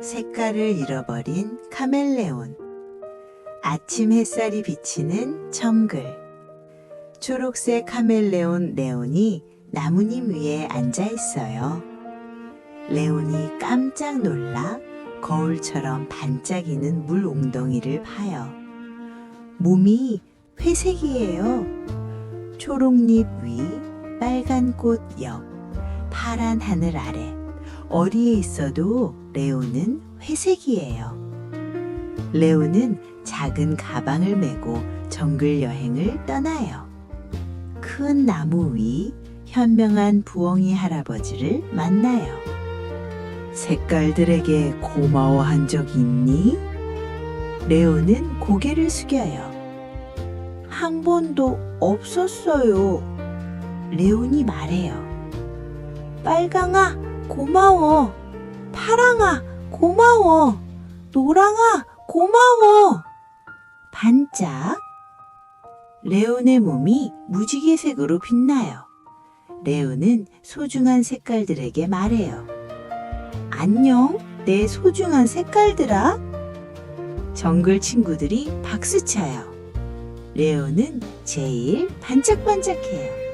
색깔을 잃어버린 카멜레온. 아침 햇살이 비치는 정글. 초록색 카멜레온 레온이 나뭇잎 위에 앉아 있어요. 레온이 깜짝 놀라 거울처럼 반짝이는 물 웅덩이를 파요. 몸이 회색이에요. 초록잎 위, 빨간 꽃 옆, 파란 하늘 아래. 어디에 있어도 레오는 회색이에요. 레오는 작은 가방을 메고 정글 여행을 떠나요. 큰 나무 위 현명한 부엉이 할아버지를 만나요. 색깔들에게 고마워한 적 있니? 레오는 고개를 숙여요. 한 번도 없었어요. 레온이 말해요. 빨강아, 고마워. 파랑아, 고마워. 노랑아, 고마워. 반짝. 레온의 몸이 무지개색으로 빛나요. 레온은 소중한 색깔들에게 말해요. 안녕, 내 소중한 색깔들아. 정글 친구들이 박수쳐요. 레온은 제일 반짝반짝해요.